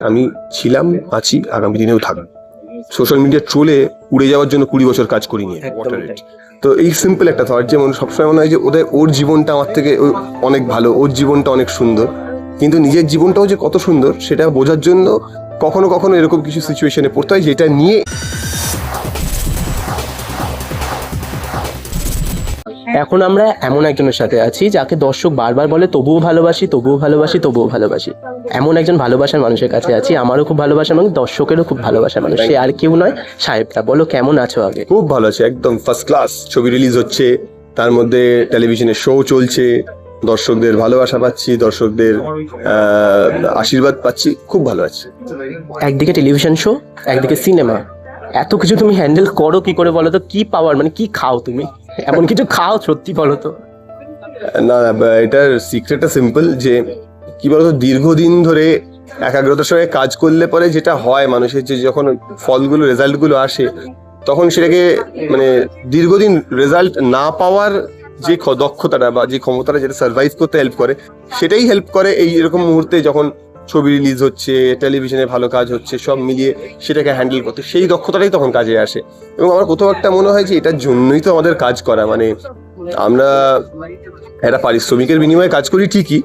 আমি ছিলাম আছি আগামী দিনেও থাকব। সোশ্যাল মিডিয়া ট্রোলে উড়ে যাওয়ার জন্য কুড়ি বছর কাজ করিনি. তো এই সিম্পল একটা থট যেমন সবসময় মনে হয় যে ওদের ওর জীবনটা আমার থেকে ও- অনেক ভালো ওর জীবনটা অনেক সুন্দর। কিন্তু নিজের জীবনটাও যে কত সুন্দর সেটা বোঝার জন্য কখনো কখনো এরকম কিছু সিচুয়েশনে পড়তে হয় যেটা নিয়ে এখন আমরা এমন একজনের সাথে আছি যাকে দর্শক বারবার বলে তবুও ভালোবাসি তবুও ভালোবাসি তবুও ভালোবাসি। এমন একজন ভালোবাসার মানুষের কাছে আছি। আমারও খুব ভালোবাসা এবং দর্শকেরও খুব ভালোবাসার মানুষ। সে আর কেউ নয় সাহেবটা বলো কেমন আছো আগে? খুব ভালো আছে একদম ফার্স্ট ক্লাস ছবি রিলিজ হচ্ছে তার মধ্যে টেলিভিশনে শো চলছে। দর্শকদের ভালোবাসা পাচ্ছি দর্শকদের আহ, আশীর্বাদ পাচ্ছি খুব ভালো আছে। একদিকে টেলিভিশন শো একদিকে সিনেমা এত কিছু তুমি হ্যান্ডেল করো কি করে বলো তো? কি পাওয়ার মানে কি খাও তুমি? এমন কিছু খাও, সত্যি বলো তো। না এটার সিক্রেটটা সিম্পল যে, কি বলতো, দীর্ঘদিন ধরে একাগ্রতার সঙ্গে কাজ করলে পরে যেটা হয় মানুষের যে যখন ফলগুলো, রেজাল্টগুলো আসে, তখন সেটাকে মানে দীর্ঘদিন রেজাল্ট না পাওয়ার যে দক্ষতাটা বা যে ক্ষমতাটা যেটা সার্ভাইভ করতে হেল্প করে, সেটাই হেল্প করে এই এরকম মুহূর্তে যখন ছবি রিলিজ হচ্ছে টেলিভিশনে ভালো কাজ হচ্ছে সব মিলিয়ে সেটাকে হ্যান্ডেল করতে সেই দক্ষতাটাই তখন কাজে আসে। এবং আমার কোথাও একটা মনে হয় যে এটার জন্যই তো আমাদের কাজ করা মানে আমরা একটা পারিশ্রমিকের বিনিময়ে কাজ করি ঠিকই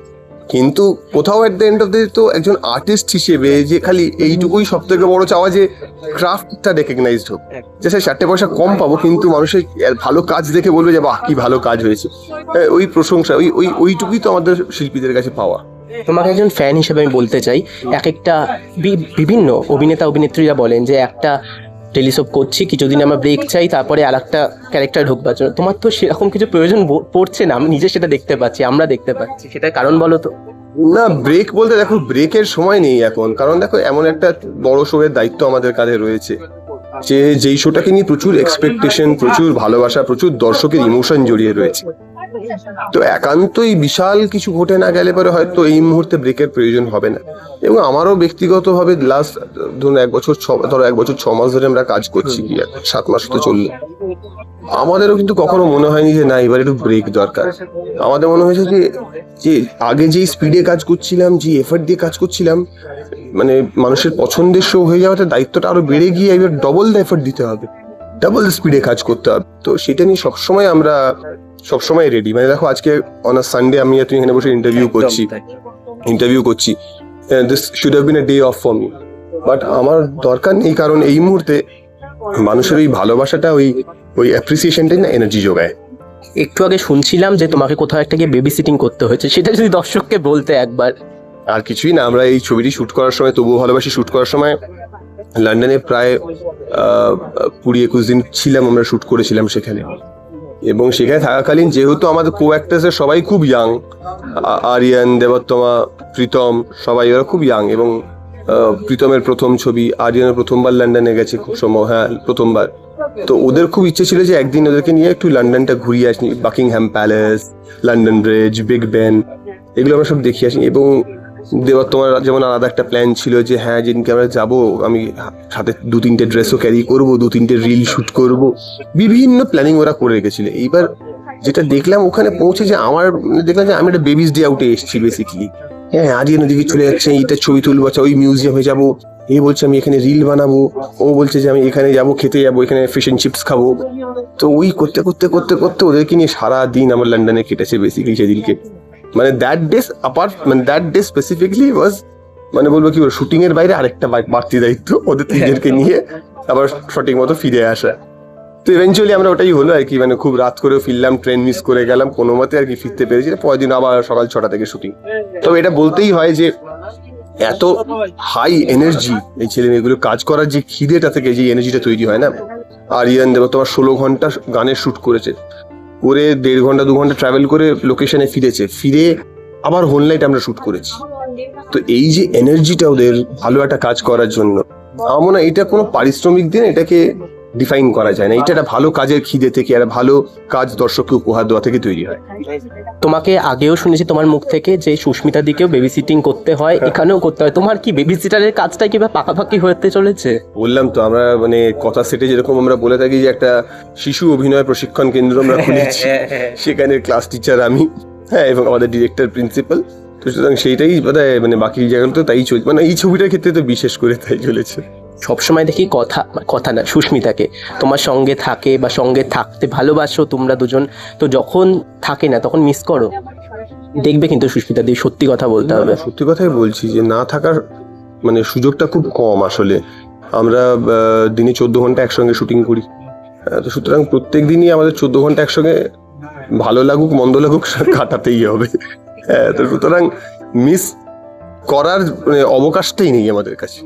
কিন্তু কোথাও at the end of the তো একজন আর্টিস্ট হিসেবে যে খালি এইটুকুই সব থেকে বড় চাওয়া যে ক্রাফটটা রেকগনাইজড হোক। যে সে চারটে পয়সা কম পাবো কিন্তু মানুষের ভালো কাজ দেখে বলবে যে বাহ কি ভালো কাজ হয়েছে। হ্যাঁ, ওই প্রশংসা ওই ওই ওইটুকুই তো আমাদের শিল্পীদের কাছে পাওয়া। তোমাকে একজন ফ্যান হিসেবে আমি বলতে চাই এক একটা বিভিন্ন অভিনেতা, অভিনেত্রীরা বলেন যে একটা টেলিসোপ করছি, কিছুদিন আমরা ব্রেক চাই, তারপরে আর একটা ক্যারেক্টার ঢুকবার জন্য। তোমার তো সেরকম কিছু প্রয়োজন পড়ছে না, আমি নিজে সেটা দেখতে পাচ্ছি, আমরা দেখতে পাচ্ছি, সেটার কারণ বলো তো। না ব্রেক বলতে দেখো ব্রেকের সময় নেই এখন। কারণ দেখো, এমন একটা বড় শোয়ের দায়িত্ব আমাদের কাঁধে রয়েছে, যে, যেই শোটাকে নিয়ে প্রচুর এক্সপেকটেশন প্রচুর ভালোবাসা, প্রচুর দর্শকের ইমোশন জড়িয়ে রয়েছে। তো একান্তই বিশাল কিছু ঘটে না গেলে পরে হয়তো এই মুহূর্তে ব্রেকের প্রয়োজন হবে না। এবং আমারও ব্যক্তিগতভাবে লাস্ট ধরুন এক বছর ছ ধরো এক বছর ছ মাস ধরে আমরা কাজ করছি কি সাত মাস তো চলল। আমাদেরও কিন্তু কখনো মনে হয়নি যে না এবার একটু ব্রেক দরকার। আমাদের মনে হয়েছে যে যে আগে যেই স্পিডে কাজ করছিলাম যে এফার্ট দিয়ে কাজ করছিলাম মানে মানুষের পছন্দের শো হয়ে যাওয়াতে দায়িত্বটা আরও বেড়ে গিয়ে এবার ডবল দ্য এফার্ট দিতে হবে। ডাবল স্পিডে কাজ করতে হবে। তো সেটা নিয়ে সবসময় আমরা সবসময় রেডি মানে দেখো আজকে অন আ সানডে আমি তুমি এখানে বসে ইন্টারভিউ করছি। ইন্টারভিউ করছি। This should have been a day off for me but আমার দরকার নেই কারণ এই মুহূর্তে মানুষের ওই ভালোবাসাটা ওই ওই অ্যাপ্রিসিয়েশনটাই না এনার্জি যোগায়। একটু আগে শুনছিলাম যে তোমাকে কোথাও একটা গিয়ে বেবি সিটিং করতে হয়েছে। সেটা যদি দর্শককে বলতে একবার। আর কিছুই না আমরা এই ছবিটি শুট করার সময় তবুও ভালোবাসি শুট করার সময় লন্ডনে প্রায় কুড়ি একুশ দিন ছিলাম আমরা শুট করেছিলাম সেখানে। এবং সেখানে থাকাকালীন যেহেতু আমাদের কো অ্যাক্টার্সের সবাই খুব ইয়াং আরিয়ান, দেবোত্তমা, প্রীতম, সবাই ওরা খুব ইয়াং এবং প্রীতমের প্রথম ছবি, আরিয়ানের প্রথমবার লন্ডনে গেছে খুব সময় হ্যাঁ প্রথমবার। তো ওদের খুব ইচ্ছে ছিল যে একদিন ওদেরকে নিয়ে একটু লন্ডনটা ঘুরিয়ে আসি Buckingham Palace London Bridge Big Ben এগুলো আমরা সব দেখিয়ে আসি এবং দেওয়ার তোমার যেমন আলাদা একটা প্ল্যান ছিল যে হ্যাঁ যেদিনকে আমরা যাব, আমি সাথে দু তিনটে ড্রেসও ক্যারি করব, দু তিনটে রিল শুট করব। বিভিন্ন প্ল্যানিং ওরা করে রেখেছিল। এইবার যেটা দেখলাম ওখানে পৌঁছে যে আমার মানে দেখলাম যে আমি একটা বেবিস ডে আউটে এসেছি বেসিক্যালি হ্যাঁ আজকে ওদিকে চলে যাচ্ছে, এইটা ছবি তুলবো আচ্ছা ওই মিউজিয়ামে যাব। এ বলছে, আমি এখানে রিল বানাবো। ও বলছে যে, আমি এখানে যাব, খেতে যাব, এখানে ফিশ এন্ড চিপস খাব। তো ওই করতে করতে করতে করতে ওদেরকে নিয়ে সারা দিন আমার লন্ডনে কেটেছে বেসিক্যালি সেদিনকে। মানে দ্যাট ডেস আপার্ট মানে দ্যাট ডে স্পেসিফিকলি ওয়াজ মানে বলব কি শুটিং এর বাইরে আরেকটা বাড়তি দায়িত্ব ওদের তিনজনকে নিয়ে আবার সঠিক মতো ফিরে আসা। তো ইভেনচুয়ালি আমরা ওটাই হলো আর কি মানে খুব রাত করে ফিরলাম ট্রেন মিস করে গেলাম কোনো মতে আর কি ফিরতে পেরেছি পরের দিন আবার সকাল ছটা থেকে শুটিং তবে এটা বলতেই হয় যে এত হাই এনার্জি এই ছেলে মেয়েগুলো কাজ করার যে খিদেটা থেকে যে এনার্জিটা তৈরি হয় না? আর আরিয়ান দেব তোমার ষোলো ঘণ্টা গানের শুট করেছে। করে দেড় ঘণ্টা, দু ঘণ্টা ট্রাভেল করে লোকেশনে ফিরেছে। ফিরে আবার হোল নাইট আমরা শুট করেছি। তো এই যে এনার্জিটা ওদের, ভালো একটা কাজ করার জন্য। আমার মনে হয় এটা কোনো পারিশ্রমিক দিন, এটাকে ডিফাইন করা যায় না। এটা একটা ভালো কাজের খিদে থেকে একটা ভালো কাজ দর্শককে উপহার দেওয়া থেকে তৈরি হয়। তোমাকে আগেও শুনেছি তোমার মুখ থেকে যে সুস্মিতা দিকেও বেবি সিটিং করতে হয় এখানেও করতে হয়। তোমার কি বেবি সিটারের কাজটা কি বা পাকাপাকি হতে চলেছে? বললাম তো আমরা মানে কথা সেটে যেরকম আমরা বলে থাকি যে একটা শিশু অভিনয় প্রশিক্ষণ কেন্দ্র আমরা খুলেছি। সেখানে ক্লাস টিচার আমি হ্যাঁ এবং আমাদের ডিরেক্টর প্রিন্সিপাল তো সুতরাং সেইটাই বোধহয় মানে বাকি জায়গাগুলো তাই চলছে মানে এই ছবিটার ক্ষেত্রে তো বিশেষ করে তাই চলেছে। সবসময় দেখি কথা কথা না সুস্মিতাকে। তোমার সঙ্গে থাকে বা সঙ্গে থাকতে ভালোবাসো তোমরা দুজন তো যখন থাকে না তখন মিস করো। দেখবে কিন্তু সুস্মিতা দিয়ে সত্যি কথা বলতে হবে। সত্যি কথাই বলছি যে না থাকার মানে সুযোগটা খুব কম আসলে। আমরা দিনে চোদ্দ ঘণ্টা একসঙ্গে শুটিং করি। তো সুতরাং প্রত্যেক দিনই আমাদের চোদ্দ ঘণ্টা একসঙ্গে ভালো লাগুক মন্দ লাগুক কাটাতেই হবে। হ্যাঁ, তো সুতরাং মিস করার মানে অবকাশটাই নেই আমাদের কাছে।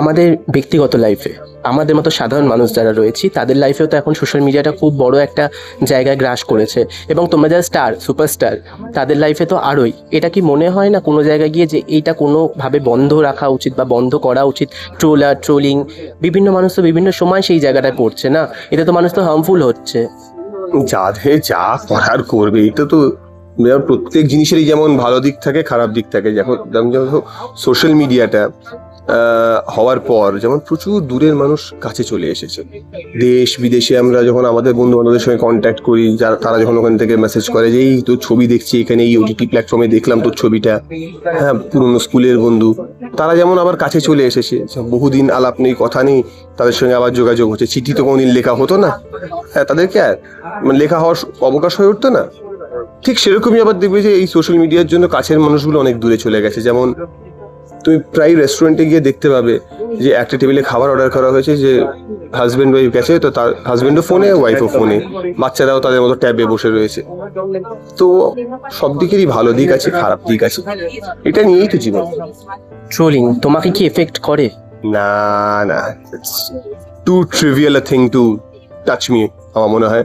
আমাদের ব্যক্তিগত লাইফে আমাদের মতো সাধারণ মানুষ যারা রয়েছি, তাদের লাইফেও তো এখন সোশ্যাল মিডিয়াটা খুব বড় একটা জায়গায় গ্রাস করেছে। এবং তোমরা যারা স্টার সুপারস্টার তাদের লাইফে তো আরোই। এটা কি মনে হয় না কোনো জায়গায় গিয়ে যে এইটা কোনোভাবে বন্ধ রাখা উচিত বা বন্ধ করা উচিত? ট্রোলার ট্রোলিং বিভিন্ন মানুষ তো বিভিন্ন সময় সেই জায়গাটায় পড়ছে না? এটা তো মানুষ তো হার্মফুল হচ্ছে। যাদের যা করার করবে, এটা তো প্রত্যেক জিনিসেরই যেমন ভালো দিক থাকে, খারাপ দিক থাকে। যেমন যেমন সোশ্যাল মিডিয়াটা হওয়ার পর যেমন প্রচুর দূরের মানুষ কাছে চলে এসেছে। দেশ বিদেশে আমরা যখন আমাদের বন্ধু বান্ধবদের সঙ্গে কন্ট্যাক্ট করি, যারা তারা যখন ওখান থেকে মেসেজ করে যে, এই তোর ছবি দেখছি, এখানে এই ওটিটি প্ল্যাটফর্মে দেখলাম তোর ছবিটা। হ্যাঁ পুরনো স্কুলের বন্ধু। তারা যেমন আবার কাছে চলে এসেছে। বহুদিন আলাপ নেই, কথা নেই, তাদের সঙ্গে আবার যোগাযোগ হচ্ছে। চিঠি তো কোনোদিন লেখা হতো না। হ্যাঁ তাদেরকে আর? মানে লেখা হওয়ার অবকাশ হয়ে উঠতো না? ঠিক সেরকমই আবার দেখবে যে এই সোশ্যাল মিডিয়ার জন্য কাছের মানুষগুলো অনেক দূরে চলে গেছে। যেমন তুমি প্রায় রেস্টুরেন্টে গিয়ে দেখতে পাবে যে একটা টেবিলে খাবার অর্ডার করা হয়েছে যে হাজব্যান্ড ওয়াইফ গেছে তো তার হাজব্যান্ডও ফোনে ওয়াইফও ফোনে বাচ্চারাও তাদের মতো ট্যাবে বসে রয়েছে। তো সব দিকেরই ভালো দিক আছে খারাপ দিক আছে। এটা নিয়েই তো জীবন। ট্রোলিং তোমাকে কি এফেক্ট করে? না না। Too trivial a thing to touch me আমার মনে হয়।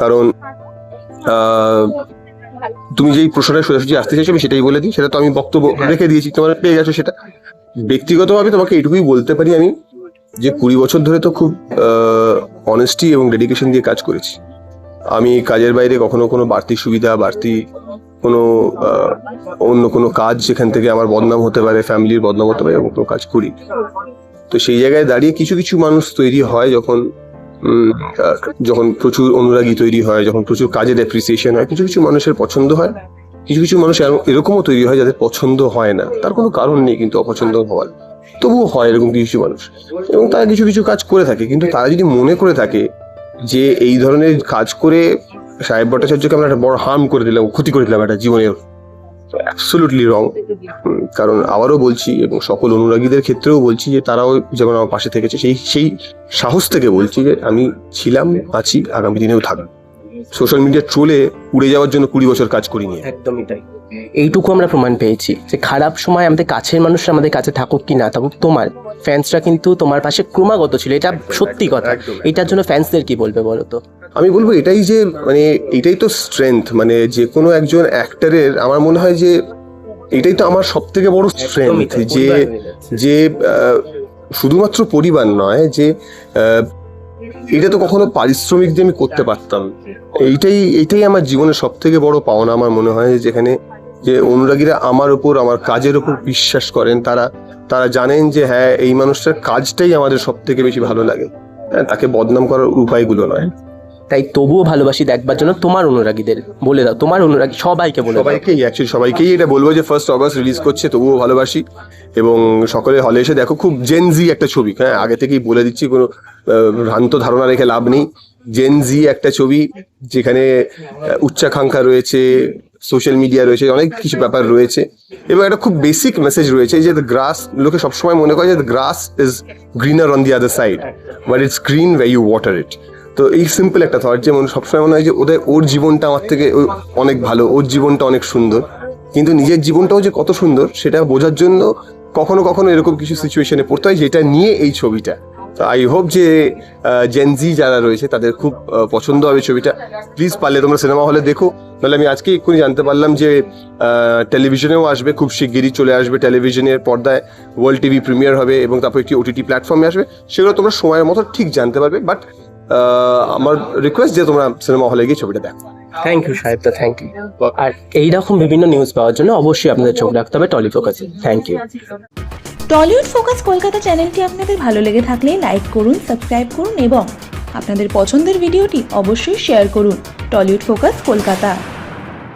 কারণ তুমি যেই প্রশ্নটা সোজাসুজি আসতে চাইছো আমি সেটাই বলে দিই। সেটা তো আমি বক্তব্য রেখে দিয়েছি তোমার পেয়ে গেছো সেটা। ব্যক্তিগতভাবে তোমাকে এটুকুই বলতে পারি আমি যে কুড়ি বছর ধরে তো খুব অনেস্টি এবং ডেডিকেশন দিয়ে কাজ করেছি। আমি কাজের বাইরে কখনো কোনো বাড়তি সুবিধা বাড়তি কোনো অন্য কোনো কাজ যেখান থেকে আমার বদনাম হতে পারে ফ্যামিলির বদনাম হতে পারে এরকম কোনো কাজ করি তো সেই জায়গায় দাঁড়িয়ে কিছু কিছু মানুষ তৈরি হয় যখন যখন প্রচুর অনুরাগী তৈরি হয়, যখন প্রচুর কাজের অ্যাপ্রিসিয়েশন হয়, কিছু কিছু মানুষের পছন্দ হয়, কিছু কিছু মানুষ এরকমও তৈরি হয় যাদের পছন্দ হয় না। তার কোনো কারণ নেই কিন্তু অপছন্দ হওয়ার। তবুও হয় এরকম কিছু কিছু মানুষ। এবং তারা কিছু কিছু কাজ করে থাকে, কিন্তু তারা যদি মনে করে থাকে যে এই ধরনের কাজ করে সাহেব ভট্টাচার্যকে আমরা একটা বড় হার্ম করে দিলাম, ক্ষতি করে দিলাম একটা জীবনের অ্যাবসলুটলি রং কারণ আবারও বলছি এবং সকল অনুরাগীদের ক্ষেত্রেও বলছি যে তারাও যেমন আমার পাশে থেকেছে সেই সেই সাহস থেকে বলছি যে আমি ছিলাম আছি আগামী দিনেও থাকব। সোশ্যাল মিডিয়া ট্রোলে উড়ে যাওয়ার জন্য কুড়ি বছর কাজ করিনি একদমই তাই। এইটুকু আমরা প্রমাণ পেয়েছি যে খারাপ সময় আমাদের কাছের মানুষরা আমাদের কাছে থাকুক কি না থাকুক তোমার ফ্যান্সরা কিন্তু তোমার পাশে ক্রমাগত ছিল এটা সত্যি কথা। এটার জন্য ফ্যান্সদের কি বলবে বলো তো? আমি বলব এটাই যে মানে এটাই তো স্ট্রেংথ মানে যে কোনো একজন অ্যাক্টরের আমার মনে হয় যে এটাই তো আমার সব থেকে বড় স্ট্রেংথ যে যে শুধুমাত্র পরিবার নয় যে এটা তো কখনো পারিশ্রমিক দিয়ে আমি করতে পারতাম। এইটাই এটাই আমার জীবনের সব থেকে বড় পাওনা আমার মনে হয় যেখানে যে অনুরাগীরা আমার উপর আমার কাজের উপর বিশ্বাস করেন তারা তারা জানেন যে হ্যাঁ এই মানুষটার কাজটাই আমাদের সব থেকে বেশি ভালো লাগে। হ্যাঁ তাকে বদনাম করার উপায়গুলো নয়। তাই তবুও ভালোবাসি দেখবার জন্য তোমার অনুরাগীদের। বলে দাও, তোমার অনুরাগী সবাইকে বলে সবাইকেই অ্যাকচুয়ালি সবাইকেই এটা বলব যে ফার্স্ট অগস্ট রিলিজ করছে, তবুও ভালোবাসি। এবং সকলে হলে এসে দেখো, খুব জেনজি একটা ছবি। হ্যাঁ আগে থেকেই বলে দিচ্ছি, কোনো ভ্রান্ত ধারণা রেখে লাভ নেই। জেনজি একটা ছবি, যেখানে উচ্চাকাঙ্ক্ষা রয়েছে সোশ্যাল মিডিয়া রয়েছে, অনেক কিছু ব্যাপার রয়েছে। এবং একটা খুব বেসিক মেসেজ রয়েছে যে গ্রাস লোকে সবসময় মনে করে যে grass is greener on the other side but it's green way you water it তো এই সিম্পল একটা থট যে মনে সবসময় মনে হয় যে ওদের, ওর জীবনটা আমার থেকে অনেক ভালো, ওর জীবনটা অনেক সুন্দর। কিন্তু নিজের জীবনটাও যে কত সুন্দর, সেটা বোঝার জন্য কখনো কখনো এরকম কিছু সিচুয়েশনে পড়তে হয়, যেটা নিয়ে এই ছবিটা। তো আই হোপ যে জেনজি যারা রয়েছে, তাদের খুব পছন্দ হবে ছবিটা। প্লিজ পারলে তোমরা সিনেমা হলে দেখো। নাহলে আমি আজকে এক্ষুনি জানতে পারলাম যে টেলিভিশনেও আসবে, খুব শিগগিরই চলে আসবে টেলিভিশনের পর্দায়। ওয়ার্ল্ড টিভি প্রিমিয়ার হবে এবং তারপর একটি ওটিটি প্ল্যাটফর্মে আসবে। সেগুলো তোমরা সময়ের মতো ঠিক জানতে পারবে বাট আমার রিকোয়েস্ট যে তোমরা সিনেমা হলে গিয়ে ছবিটা দেখো। থ্যাংক ইউ সাহেব দা থ্যাংক ইউ আর এইরকম বিভিন্ন নিউজ পাওয়ার জন্য অবশ্যই আপনাদের চোখ রাখতে হবে trolley ফোকাসে thank you Tollywood focus Kolkata চ্যানেলটি আপনাদের ভালো লেগে থাকলে লাইক করুন সাবস্ক্রাইব করুন এবং আপনাদের পছন্দের ভিডিওটি অবশ্যই শেয়ার করুন। Tollywood focus Kolkata